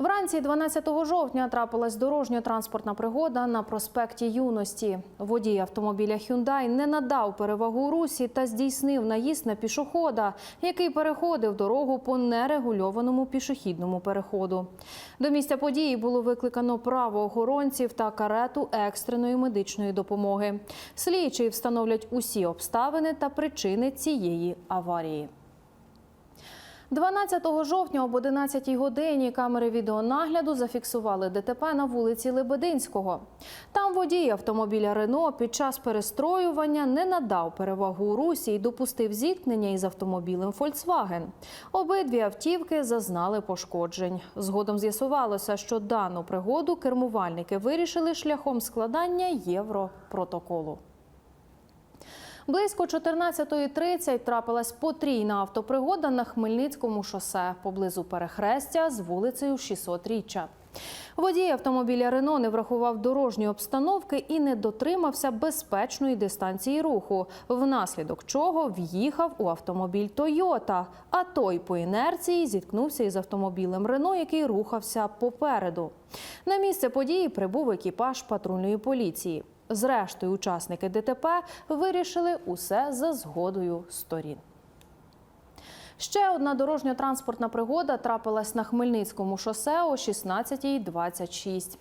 Вранці 12 жовтня трапилась дорожньо-транспортна пригода на проспекті Юності. Водій автомобіля Hyundai не надав перевагу русі та здійснив наїзд на пішохода, який переходив дорогу по нерегульованому пішохідному переходу. До місця події було викликано правоохоронців та карету екстреної медичної допомоги. Слідчі встановлять усі обставини та причини цієї аварії. 12 жовтня об 11 годині камери відеонагляду зафіксували ДТП на вулиці Лебединського. Там водій автомобіля Рено під час перестроювання не надав перевагу русі і допустив зіткнення із автомобілем Фольксваген. Обидві автівки зазнали пошкоджень. Згодом з'ясувалося, що дану пригоду кермувальники вирішили шляхом складання європротоколу. Близько 14.30 трапилась потрійна автопригода на Хмельницькому шосе поблизу перехрестя з вулицею 600-річчя. Водій автомобіля Рено не врахував дорожньої обстановки і не дотримався безпечної дистанції руху, внаслідок чого в'їхав у автомобіль Тойота, а той по інерції зіткнувся із автомобілем Рено, який рухався попереду. На місце події прибув екіпаж патрульної поліції. Зрештою, учасники ДТП вирішили усе за згодою сторін. Ще одна дорожньо-транспортна пригода трапилась на Хмельницькому шосе о 16.26.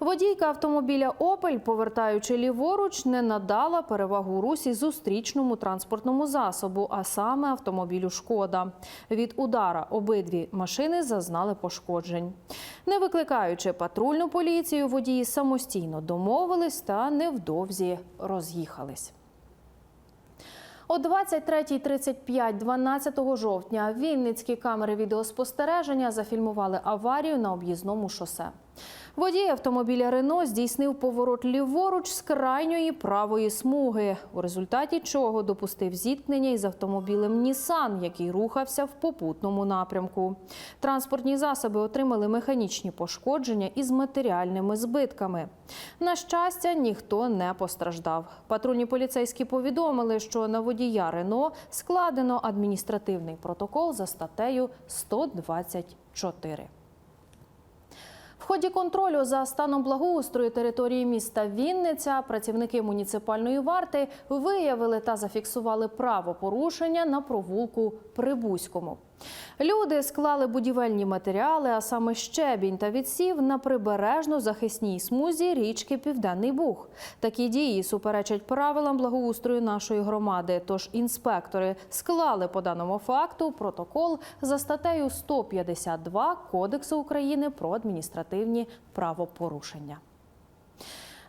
Водійка автомобіля Опель, повертаючи ліворуч, не надала перевагу русі зустрічному транспортному засобу, а саме автомобілю Шкода. Від удара обидві машини зазнали пошкоджень. Не викликаючи патрульну поліцію, водії самостійно домовились та невдовзі роз'їхались. О 23.35 12 жовтня вінницькі камери відеоспостереження зафільмували аварію на об'їзному шосе. Водій автомобіля Рено здійснив поворот ліворуч з крайньої правої смуги, у результаті чого допустив зіткнення із автомобілем Нісан, який рухався в попутному напрямку. Транспортні засоби отримали механічні пошкодження із матеріальними збитками. На щастя, ніхто не постраждав. Патрульні поліцейські повідомили, що на водія Рено складено адміністративний протокол за статтею 124. Ході контролю за станом благоустрою території міста Вінниця працівники муніципальної варти виявили та зафіксували правопорушення на провулку Прибузькому. Люди склали будівельні матеріали, а саме щебінь та відсів на прибережно-захисній смузі річки Південний Буг. Такі дії суперечать правилам благоустрою нашої громади. Тож інспектори склали по даному факту протокол за статтею 152 Кодексу України про адміністративні правопорушення.